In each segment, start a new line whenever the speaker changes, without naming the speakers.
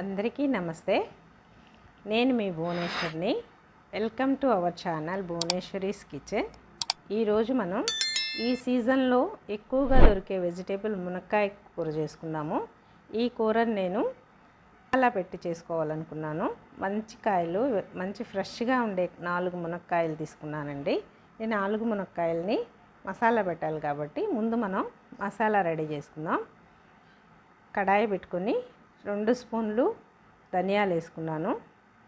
అందరికీ నమస్తే. నేను మీ భువనేశ్వర్ని. Welcome to our channel Bhuvaneshwari's kitchen. ఈరోజు మనం ఈ సీజన్లో ఎక్కువగా దొరికే వెజిటేబుల్ మునక్కాయ కూర చేసుకున్నాము ఈ కూరను నేను అలా పెట్టి చేసుకోవాలనుకున్నాను. మంచి కాయలు మంచి ఫ్రెష్గా ఉండే నాలుగు మునక్కాయలు తీసుకున్నానండి. ఈ నాలుగు మునక్కాయలని మసాలా పెట్టాలి కాబట్టి ముందు మనం మసాలా రెడీ చేసుకుందాం. కడాయి పెట్టుకొని రెండు స్పూన్లు ధనియాలు వేసుకున్నాను.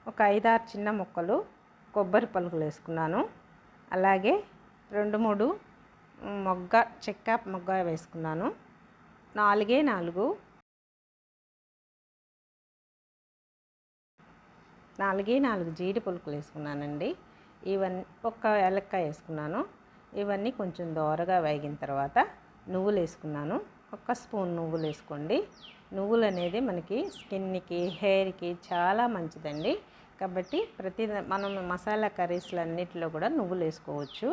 ఒక ఐదారు చిన్న ముక్కలు కొబ్బరి పలుకులు వేసుకున్నాను. అలాగే రెండు మూడు మొగ్గ చెక్క మొగ్గ వేసుకున్నాను. నాలుగే నాలుగు నాలుగే నాలుగు జీడి పులుకులు వేసుకున్నానండి. ఇవన్నీ ఒక్క ఏలక్కాయ వేసుకున్నాను. ఇవన్నీ కొంచెం దోరగా వేగిన తర్వాత నువ్వులు వేసుకున్నాను. ఒక్క స్పూన్ నువ్వులు వేసుకోండి నువ్వులు అనేది మనకి స్కిన్కి హెయిర్కి చాలా మంచిదండి. కాబట్టి ప్రతి మనం మసాలా కర్రీస్లు అన్నిటిలో కూడా నువ్వులు వేసుకోవచ్చు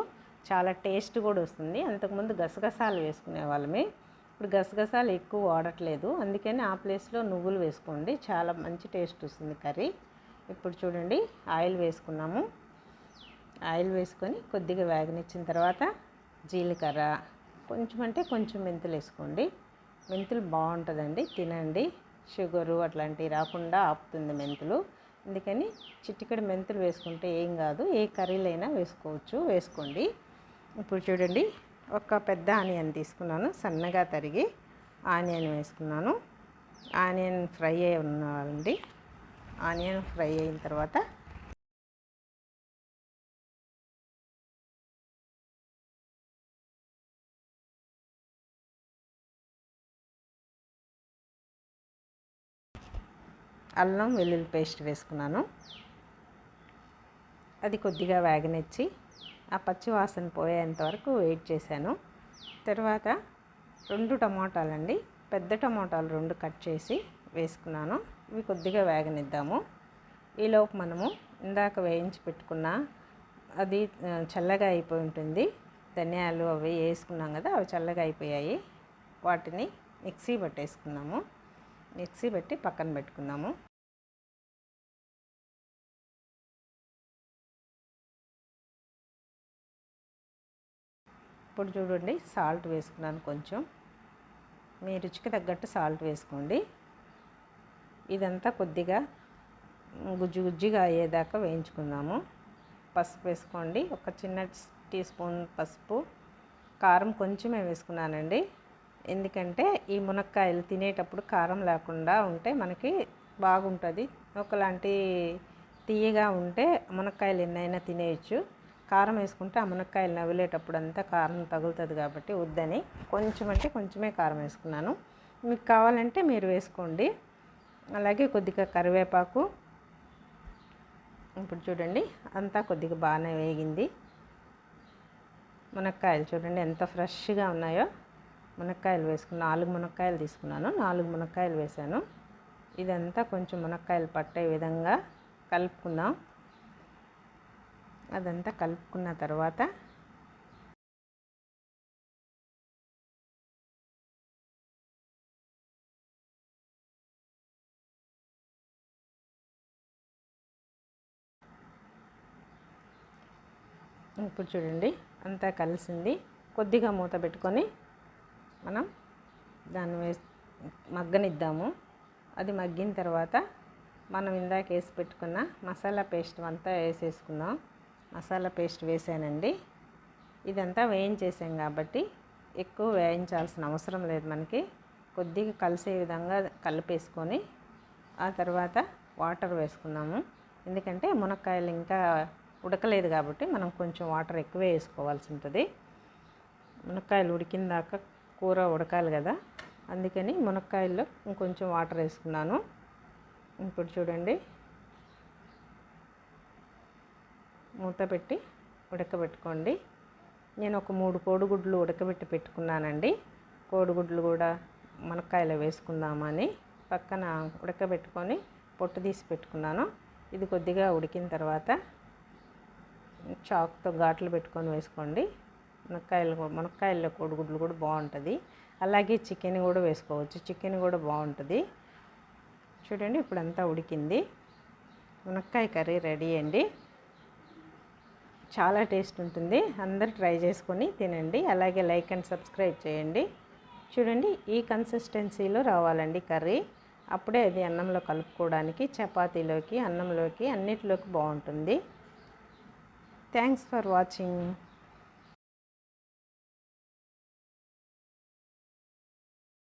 చాలా టేస్ట్ కూడా వస్తుంది. అంతకుముందు గసగసాలు వేసుకునే వాళ్ళమే. ఇప్పుడు గసగసాలు ఎక్కువ వాడట్లేదు. అందుకని ఆ ప్లేస్లో నువ్వులు వేసుకోండి. చాలా మంచి టేస్ట్ వస్తుంది కర్రీ. ఇప్పుడు చూడండి ఆయిల్ వేసుకున్నాము. ఆయిల్ వేసుకొని కొద్దిగా వేగనిచ్చిన తర్వాత జీలకర్ర కొంచెం అంటే కొంచెం మెంతులు వేసుకోండి. మెంతులు బాగుంటుందండి. తినండి. షుగరు అట్లాంటివి రాకుండా ఆపుతుంది మెంతులు. అందుకని చిట్టికడి మెంతులు వేసుకుంటే ఏం కాదు. ఏ కర్రీలైనా వేసుకోవచ్చు. వేసుకోండి. ఇప్పుడు చూడండి. ఒక పెద్ద ఆనియన్ తీసుకున్నాను. సన్నగా తరిగి ఆనియన్ వేసుకున్నాను. ఆనియన్ ఫ్రై అయి ఉన్నాండి ఆనియన్ ఫ్రై అయిన తర్వాత అల్లం వెల్లుల్లి పేస్ట్ వేసుకున్నాను. అది కొద్దిగా వేగనిచ్చి ఆ పచ్చి వాసన పోయేంత వరకు వెయిట్ చేశాను. తర్వాత రెండు టమాటాలండి పెద్ద టమాటాలు రెండు కట్ చేసి వేసుకున్నాను. ఇవి కొద్దిగా వేగనిద్దాము. ఈలోపు మనము ఇందాక వేయించి పెట్టుకున్న అది చల్లగా అయిపోయి ఉంటుంది. ధనియాలు అవి వేసుకున్నాం కదా అవి చల్లగా అయిపోయాయి. వాటిని మిక్సీ పట్టేసుకున్నాము. మిక్సీ పెట్టి పక్కన పెట్టుకుందాము. ఇప్పుడు చూడండి సాల్ట్ వేసుకున్నాను కొంచెం. మీ రుచికి తగ్గట్టు సాల్ట్ వేసుకోండి. ఇదంతా కొద్దిగా గుజ్జు గుజ్జుగా అయ్యేదాకా వేయించుకుందాము. పసుపు వేసుకోండి. ఒక చిన్న టీ స్పూన్ పసుపు. కారం కొంచెమే వేసుకున్నానండి. ఎందుకంటే ఈ మునక్కాయలు తినేటప్పుడు కారం లేకుండా ఉంటే మనకి బాగుంటుంది. ఒకలాంటి తీయగా ఉంటే మునక్కాయలు ఎన్నైనా తినేయచ్చు. కారం వేసుకుంటే ఆ మునక్కాయలు నవ్వులేటప్పుడు అంతా కారం తగులుతుంది కాబట్టి వద్దని కొంచెం అంటే కొంచెమే కారం వేసుకున్నాను. మీకు కావాలంటే మీరు వేసుకోండి. అలాగే కొద్దిగా కరివేపాకు. ఇప్పుడు చూడండి అంతా కొద్దిగా బాగానే వేగింది. మునక్కాయలు చూడండి ఎంత ఫ్రెష్గా ఉన్నాయో. మునక్కాయలు వేసుకున్న నాలుగు మునక్కాయలు తీసుకున్నాను. నాలుగు మునక్కాయలు వేసాను ఇదంతా కొంచెం మునక్కాయలు పట్టే విధంగా కలుపుకుందాం. అదంతా కలుపుకున్న తర్వాత ఇప్పుడు చూడండి అంతా కలిసింది. కొద్దిగా మూత పెట్టుకొని మనం దాన్ని వేసి మగ్గనిద్దాము. అది మగ్గిన తర్వాత మనం ఇందాక వేసి పెట్టుకున్న మసాలా పేస్ట్ అంతా వేసేసుకుందాం. మసాలా పేస్ట్ వేసానండి. ఇదంతా వేయించేసాం కాబట్టి ఎక్కువ వేయించాల్సిన అవసరం లేదు మనకి. కొద్దిగా కలిసే విధంగా కలిపేసుకొని ఆ తర్వాత వాటర్ వేసుకున్నాము ఎందుకంటే మునక్కాయలు ఇంకా ఉడకలేదు కాబట్టి మనం కొంచెం వాటర్ ఎక్కువ వేసుకోవాల్సి ఉంటుంది. మునక్కాయలు ఉడికిన దాకా కూర ఉడకాలి కదా. అందుకని మునక్కాయల్లో ఇంకొంచెం వాటర్ వేసుకున్నాను. ఇప్పుడు చూడండి. మూత పెట్టి ఉడకబెట్టుకోండి. నేను ఒక మూడు కోడిగుడ్లు ఉడకబెట్టి పెట్టుకున్నానండి. కోడిగుడ్లు కూడా మునక్కాయలు వేసుకుందామని పక్కన ఉడకబెట్టుకొని పొట్టు తీసి పెట్టుకున్నాను. ఇది కొద్దిగా ఉడికిన తర్వాత చాక్తో ఘాట్లు పెట్టుకొని వేసుకోండి. మునక్కాయలు మునక్కాయల్లో కోడిగుడ్లు కూడా బాగుంటుంది. అలాగే చికెన్ కూడా వేసుకోవచ్చు. చికెన్ కూడా బాగుంటుంది. చూడండి ఇప్పుడంతా ఉడికింది. మునక్కాయ కర్రీ రెడీ అండి. చాలా టేస్ట్ ఉంటుంది. అందరు ట్రై చేసుకొని తినండి. అలాగే లైక్ అండ్ సబ్స్క్రైబ్ చేయండి. చూడండి ఈ కన్సిస్టెన్సీలో రావాలండి కర్రీ. అప్పుడే అది అన్నంలో కలుపుకోవడానికి చపాతీలోకి అన్నంలోకి అన్నిటిలోకి బాగుంటుంది. Thanks for watching.